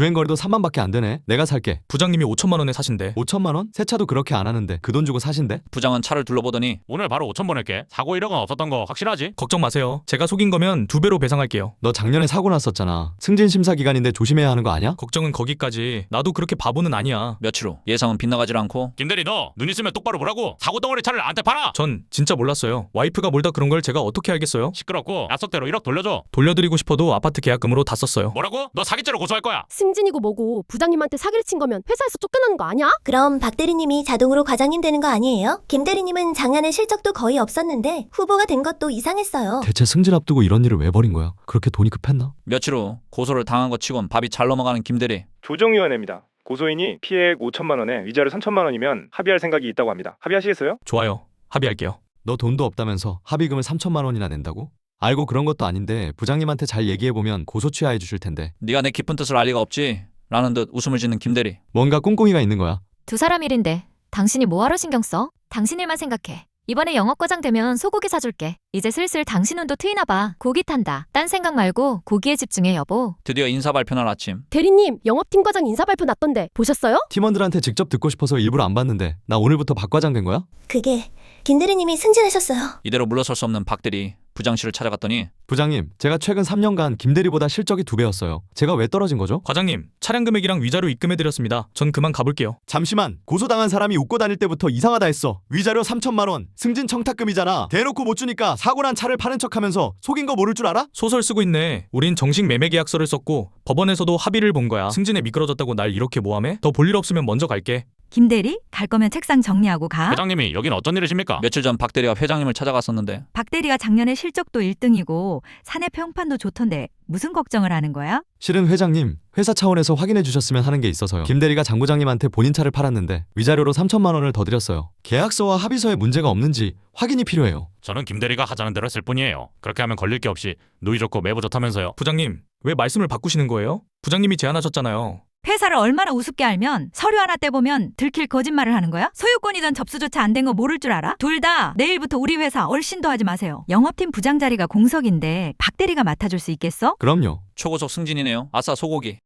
주행 거리도 3만밖에 안 되네. 내가 살게. 부장님이 5천만 원에 사신대. 5천만 원? 세차도 그렇게 안 하는데 그 돈 주고 사신대? 부장은 차를 둘러보더니 오늘 바로 5천 보낼게. 사고 이력은 없었던 거 확실하지? 걱정 마세요. 제가 속인 거면 두 배로 배상할게요. 너 작년에 사고 났었잖아. 승진 심사 기간인데 조심해야 하는 거 아니야? 걱정은 거기까지. 나도 그렇게 바보는 아니야. 며칠 후 예상은 빗나가질 않고 김대리 너 눈 있으면 똑바로 보라고. 사고 덩어리 차를 나한테 팔아. 전 진짜 몰랐어요. 와이프가 몰다 그런 걸 제가 어떻게 알겠어요? 시끄럽고 약속대로 1억 돌려줘. 돌려드리고 싶어도 아파트 계약금으로 다 썼어요. 뭐라고? 너 사기죄로 고소할 거야. 승진이고 뭐고 부장님한테 사기를 친 거면 회사에서 쫓겨나는 거 아니야? 그럼 박 대리님이 자동으로 과장님 되는 거 아니에요? 김 대리님은 작년에 실적도 거의 없었는데 후보가 된 것도 이상했어요. 대체 승진 앞두고 이런 일을 왜 벌인 거야? 그렇게 돈이 급했나? 며칠 후 고소를 당한 것 치곤 밥이 잘 넘어가는 김대리 조정위원회입니다. 고소인이 피해액 5천만 원에 위자료 3천만 원이면 합의할 생각이 있다고 합니다. 합의하시겠어요? 좋아요. 합의할게요. 너 돈도 없다면서 합의금을 3천만 원이나 낸다고? 알고 그런 것도 아닌데 부장님한테 잘 얘기해보면 고소 취하해 주실 텐데 네가 내 깊은 뜻을 알 리가 없지 라는 듯 웃음을 짓는 김대리 뭔가 꿍꿍이가 있는 거야. 두 사람 일인데 당신이 뭐하러 신경 써? 당신 일만 생각해. 이번에 영업과장 되면 소고기 사줄게. 이제 슬슬 당신 운도 트이나 봐. 고기 탄다. 딴 생각 말고 고기에 집중해 여보. 드디어 인사 발표날 아침 대리님 영업팀 과장 인사 발표 났던데 보셨어요? 팀원들한테 직접 듣고 싶어서 일부러 안 봤는데 나 오늘부터 박 과장 된 거야? 그게 김 대리님이 승진하셨어요. 이대로 물러설 수 없는 박대리 부장실을 찾아갔더니 부장님, 제가 최근 3년간 김대리보다 실적이 두 배였어요. 제가 왜 떨어진 거죠? 과장님, 차량 금액이랑 위자료 입금해 드렸습니다. 전 그만 가볼게요. 잠시만, 고소당한 사람이 웃고 다닐 때부터 이상하다 했어. 위자료 3천만 원, 승진 청탁금이잖아. 대놓고 못 주니까 사고 난 차를 파는 척하면서 속인 거 모를 줄 알아? 소설 쓰고 있네. 우린 정식 매매 계약서를 썼고 법원에서도 합의를 본 거야. 승진에 미끄러졌다고 날 이렇게 모함해? 더 볼 일 없으면 먼저 갈게. 김대리, 갈 거면 책상 정리하고 가. 회장님이 여긴 어쩐 일이십니까? 며칠 전 박 대리가 회장님을 찾아갔었는데 박 대리가 작년에 실적도 1등이고 사내 평판도 좋던데 무슨 걱정을 하는 거야? 실은 회장님, 회사 차원에서 확인해 주셨으면 하는 게 있어서요. 김 대리가 장 부장님한테 본인 차를 팔았는데 위자료로 3천만 원을 더 드렸어요. 계약서와 합의서에 문제가 없는지 확인이 필요해요. 저는 김대리가 하자는 대로 했을 뿐이에요. 그렇게 하면 걸릴 게 없이 누이 좋고 매부 좋다면서요. 부장님, 왜 말씀을 바꾸시는 거예요? 부장님이 제안하셨잖아요. 회사를 얼마나 우습게 알면 서류 하나 떼보면 들킬 거짓말을 하는 거야? 소유권이던 접수조차 안 된 거 모를 줄 알아? 둘 다 내일부터 우리 회사 얼씬도 하지 마세요. 영업팀 부장 자리가 공석인데 박 대리가 맡아줄 수 있겠어? 그럼요. 초고속 승진이네요 아싸 소고기